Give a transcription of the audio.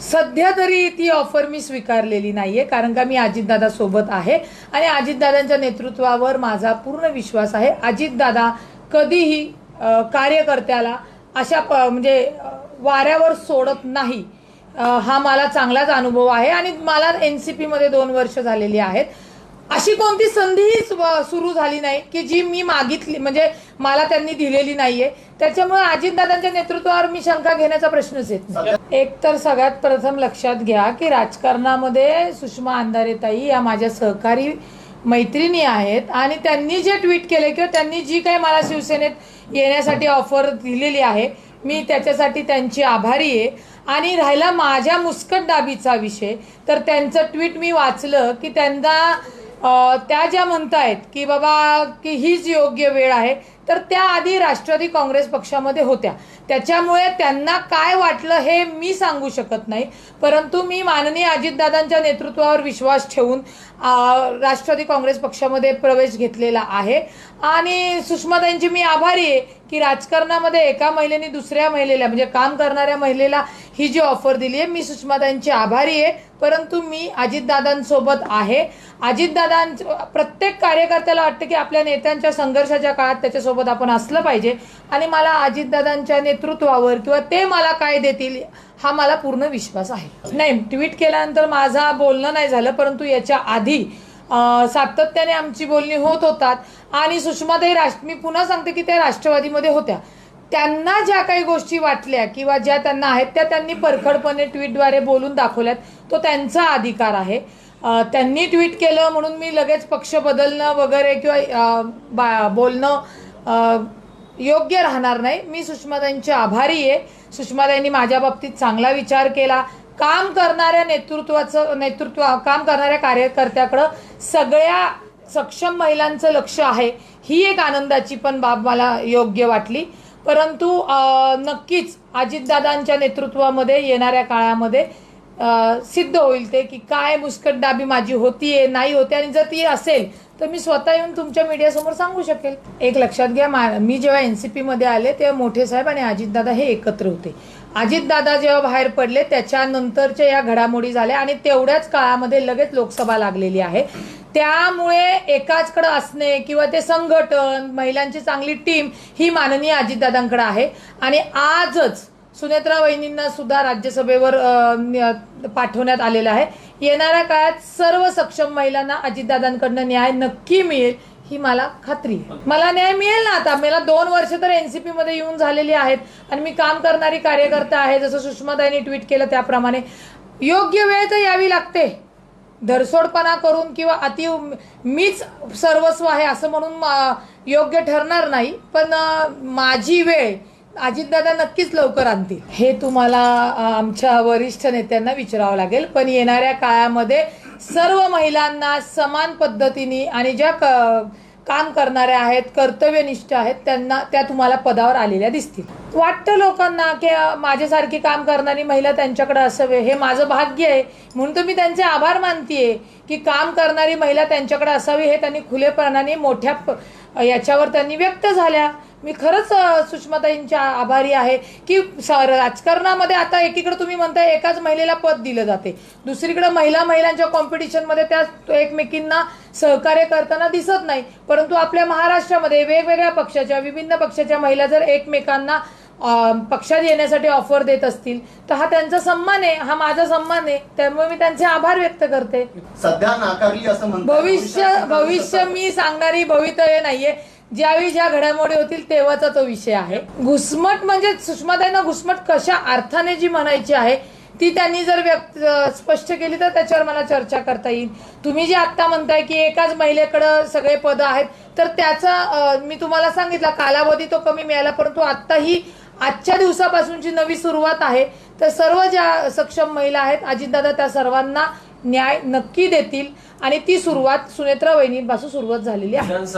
सध्या तरी ती ऑफर मी स्वीकारलेली नाहीये कारण का मी अजितदादा सोबत आहे आणि अजितदादांच्या नेतृत्वावर माझा पूर्ण विश्वास आहे. अजितदादा कधीही कार्यकर्त्याला अशा प म्हणजे वाऱ्यावर सोडत नाही. हा मला चांगलाच अनुभव आहे आणि मला एन सी पीमध्ये दोन वर्ष झालेली आहेत. अशी कोणती संधीही सुरू झाली नाही की जी मी मागितली म्हणजे मला त्यांनी दिलेली नाहीये. त्याच्यामुळे अजितदादांच्या नेतृत्वावर मी शंका घेण्याचा प्रश्नच येत नाही. एक तर सगळ्यात प्रथम लक्षात घ्या की राजकारणामध्ये सुषमा अंधारेताई या माझ्या सहकारी मैत्रिणी आहेत आणि त्यांनी जे ट्विट केले किंवा त्यांनी जी काही मला शिवसेनेत येण्यासाठी ऑफर दिलेली आहे मी त्याच्यासाठी त्यांची आभारी आहे. आणि राहिला माझ्या मुस्कट दाबीचा विषय तर त्यांचं ट्विट मी वाचलं की त्यांना त्या ज्या म्हणतायत की बाबा की हीच योग्य वेळ आहे तर त्या आधी राष्ट्रवादी काँग्रेस पक्षामध्ये होत्या. त्याच्यामुळे त्यांना काय वाटलं हे मी सांगू शकत नाही. परंतु मी माननीय अजितदादांच्या नेतृत्वावर विश्वास ठेवून राष्ट्रवादी काँग्रेस पक्षामध्ये प्रवेश घेतलेला आहे. आणि सुषमाताईंची मी आभारी आहे की राजकारणामध्ये एका महिलेने दुसऱ्या महिलेला म्हणजे काम करणाऱ्या महिलेला ही जी ऑफर दिली आहे मी सुषमाताईंची आभारी आहे. परंतु मी अजितदादांसोबत आहे. अजितदादां प्रत्येक कार्यकर्त्याला वाटतं की आपल्या नेत्यांच्या संघर्षाच्या काळात त्याच्यासोबत आपण असलं पाहिजे. आणि मला अजितदादांच्या नेतृत्वावर किंवा ते मला काय देतील हा मला पूर्ण विश्वास आहे. नाही ट्विट केल्यानंतर माझा बोलणं नाही झालं परंतु याच्या आधी सातत्याने आमची बोलणी होत होतात. आणि सुषमाताई राष्ट्र मी पुन्हा सांगते की त्या राष्ट्रवादीमध्ये होत्या. त्यांना ज्या काही गोष्टी वाटल्या किंवा ज्या त्यांना आहेत त्या त्यांनी परखडपणे ट्विटद्वारे बोलून दाखवल्यात. तो त्यांचा अधिकार आहे. त्यांनी ट्विट केलं म्हणून मी लगेच पक्ष बदलणं वगैरे किंवा बा- बोलणं योग्य राहणार नाही. मी सुषमाताईंची आभारी आहे. सुषमाताईंनी माझ्या बाबतीत चांगला विचार केला. काम करणाऱ्या नेतृत्वाचं नेतृत्व काम करणाऱ्या कार्यकर्त्याकडं सगळ्या सक्षम महिलांचं लक्ष आहे. ही एक आनंदाची पण बाब मला योग्य वाटली. परंतु नक्कीच अजितदादांच्या नेतृत्वामध्ये येणाऱ्या काळामध्ये सिद्ध होईल ते की काय मुस्कटदाबी माझी होतीये नाही होते आणि जर ती असेल तर मी स्वतः येऊन तुमच्या मीडियासमोर सांगू शकेल. एक लक्षात घ्या मा- मी जेव्हा एन सी पीमध्ये आले तेव्हा मोठे साहेब आणि अजितदादा हे एकत्र होते. अजितदादा जेव्हा बाहेर पडले त्याच्यानंतरच्या या घडामोडी झाल्या आणि तेवढ्याच काळामध्ये लगेच लोकसभा लागलेली आहे. त्यामुळे एकाचकडे असणे किंवा ते संघटन महिलांची चांगली टीम ही माननीय अजितदादांकडे आहे. आणि आजच सुनेत्रा वहिनींना सुद्धा राज्यसभेवर पाठवण्यात आलेलं आहे. येणाऱ्या काळात सर्व सक्षम महिलांना अजितदादांकडनं न्याय नक्की मिळेल ही मला खात्री आहे. मला न्याय मिळेल ना आता? मला दोन वर्ष तर एनसीपी मध्ये येऊन झालेली आहेत. आणि मी काम करणारी कार्यकर्ता आहे जसं सुषमाताईंनी ट्विट केलं त्याप्रमाणे. योग्य वेळ तर यावी लागते. धरसोडपणा करून किंवा अति मीच सर्वस्व आहे असं म्हणून योग्य ठरणार नाही. पण माझी वेळ अजितदादा नक्कीच लवकर आणतील. हे तुम्हाला आमच्या वरिष्ठ नेत्यांना विचारावं लागेल. पण येणाऱ्या काळामध्ये सर्व महिलांना समान पद्धतीने आणि ज्या क- काम करणाऱ्या आहेत कर्तव्यनिष्ठ आहेत त्यांना त्या तुम्हाला पदावर आलेल्या दिसतील. वाटतं लोकांना की माझ्यासारखी काम करणारी महिला त्यांच्याकडे असावे. हे माझं भाग्य आहे. म्हणून तर मी त्यांचे आभार मानतीये की काम करणारी महिला त्यांच्याकडे असावी हे त्यांनी खुलेपणाने मोठ्या प- याच्यावर त्यांनी व्यक्त झाल्या. मी खरंच सुषमाताईंच्या आभारी आहे की स- राजकारणामध्ये आता एकीकडे तुम्ही म्हणताय एकाच महिलेला पद दिलं जाते. दुसरीकडे महिला महिलांच्या कॉम्पिटिशनमध्ये त्या एकमेकींना सहकार्य करताना दिसत नाही. परंतु आपल्या महाराष्ट्रामध्ये वेगवेगळ्या पक्षाच्या विभिन्न पक्षाच्या महिला जर एकमेकांना पक्षात येण्यासाठी ऑफर देत असतील तर हा त्यांचा सन्मान आहे हा माझा सन्मान आहे त्यामुळे मी त्यांचे आभार व्यक्त करते. सध्या नाकारली असं भविष्य भविष्य मी सांगणारी भवितव्य नाहीये. ज्यावेळी ज्या घडामोडी होतील तेव्हाचा तो विषय आहे. घुसमट म्हणजे सुषमाताईंना घुसमट कशा अर्थाने जी म्हणायची आहे ती त्यांनी जर व्यक्त स्पष्ट केली तर त्याच्यावर मला चर्चा करता येईल. तुम्ही जे आता म्हणताय की एकाच महिलेकडं सगळे पद आहेत तर त्याचा मी तुम्हाला सांगितलं कालावधी तो कमी मिळाला परंतु आता ही आजच्या दिवसापासूनची नवी सुरुवात आहे. तर सर्व ज्या सक्षम महिला आहेत अजितदादा त्या सर्वांना न्याय नक्की देतील. आणि ती सुरुवात सुनेत्रा वहिनींपासून सुरुवात झालेली आहे.